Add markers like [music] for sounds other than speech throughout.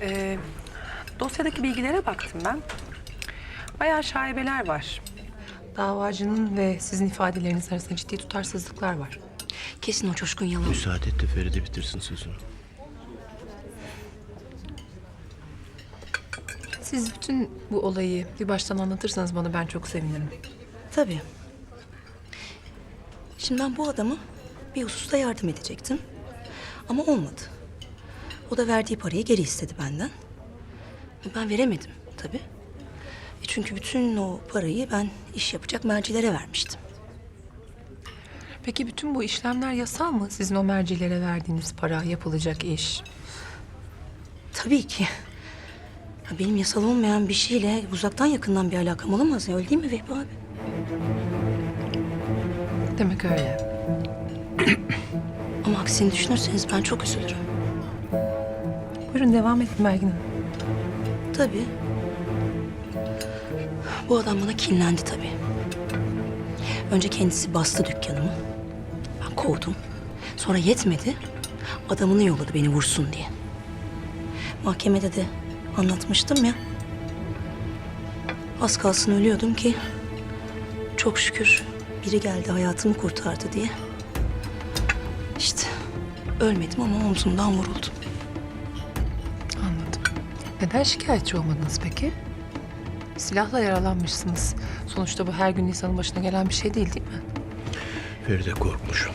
Ee, dosyadaki bilgilere baktım ben. Bayağı şaibeler var. Davacının ve sizin ifadeleriniz arasında ciddi tutarsızlıklar var. Kesin o coşkun yalan. Müsaade et de Feride bitirsin sözünü. Siz bütün bu olayı bir baştan anlatırsanız bana ben çok sevinirim. Tabii. Şimdi ben bu adamı bir hususta yardım edecektim. Ama olmadı. O da verdiği parayı geri istedi benden. Ben veremedim tabii. E çünkü bütün o parayı ben iş yapacak mercilere vermiştim. Peki bütün bu işlemler yasal mı? Sizin o mercilere verdiğiniz para, yapılacak iş. Tabii ki. Ya Benim yasal olmayan bir şeyle uzaktan yakından bir alakam olamaz ya. Öyle değil mi Vehbi abi? Demek öyle. Ama aksini düşünürseniz ben çok üzülürüm. Buyurun devam edin Belgin Hanım. Tabii. Bu adam bana kinlendi tabii. Önce kendisi bastı dükkanımı. Ben kovdum. Sonra yetmedi. Adamını yolladı beni vursun diye. Mahkemede de anlatmıştım ya. Az kalsın ölüyordum ki çok şükür biri geldi hayatımı kurtardı diye. İşte ölmedim ama omzumdan vuruldum. Neden şikayetçi olmadınız peki? Silahla yaralanmışsınız. Sonuçta bu her gün insanın başına gelen bir şey değil değil mi? Feride korkmuş.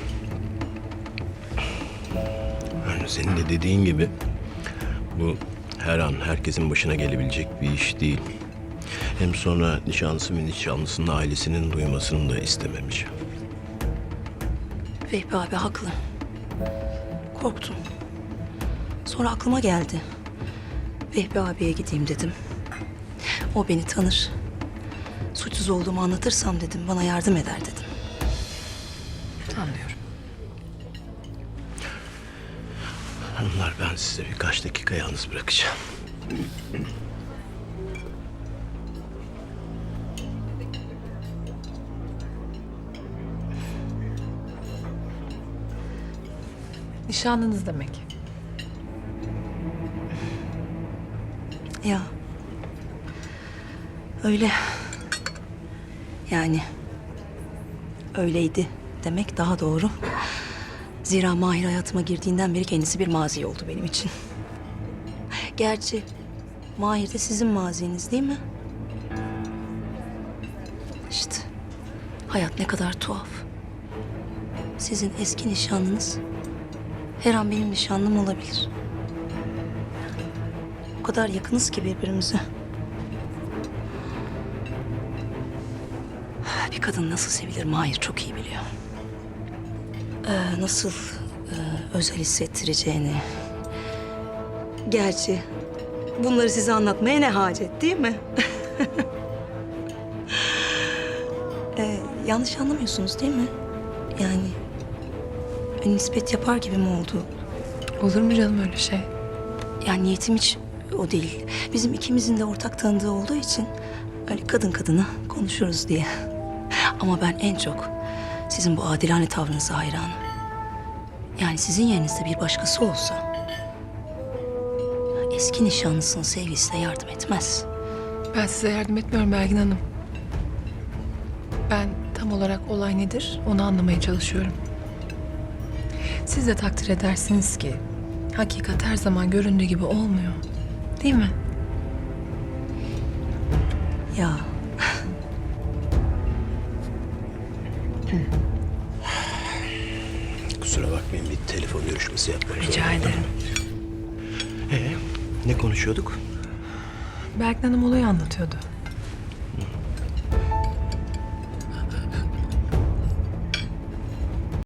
Yani senin de dediğin gibi bu her an herkesin başına gelebilecek bir iş değil. Hem sonra nişanlısı ve nişanlısının ailesinin duymasını da istememiş. Vehbi abi haklı. Korktum. Sonra aklıma geldi. Vehbi abiye gideyim dedim. O beni tanır. Suçsuz olduğumu anlatırsam dedim bana yardım eder dedim. Anlıyorum. Hanımlar ben size birkaç dakika yalnız bırakacağım. Nişanlınız demek. Ya. Öyle. Yani. Öyleydi demek daha doğru. Zira Mahir hayatıma girdiğinden beri kendisi bir mazi oldu benim için. Gerçi Mahir de sizin maziniz değil mi? İşte hayat ne kadar tuhaf. Sizin eski nişanlınız her an benim nişanlım olabilir. Kadar yakınız ki birbirimize. Bir kadın nasıl sevilir Mahir çok iyi biliyor. Ee, nasıl e, özel hissettireceğini. Gerçi bunları size anlatmaya ne hacet değil mi? [laughs] Ee, yanlış anlamıyorsunuz değil mi? Yani nispet yapar gibi mi oldu? Olur mu canım öyle şey? Yani niyetim hiç o değil. Bizim ikimizin de ortak tanıdığı olduğu için öyle kadın kadına konuşuruz diye. Ama ben en çok sizin bu adilane tavrınıza hayranım. Yani sizin yerinizde bir başkası olsa eski nişanlısının sevgisine yardım etmez. Ben size yardım etmiyorum Belgin Hanım. Ben tam olarak olay nedir onu anlamaya çalışıyorum. Siz de takdir edersiniz ki hakikat her zaman göründüğü gibi olmuyor. Değil mi? Ya Kusura bakmayın bir telefon görüşmesi yapmak Rica zorunda ederim. Ee, ne konuşuyorduk? Belgin Hanım olayı anlatıyordu.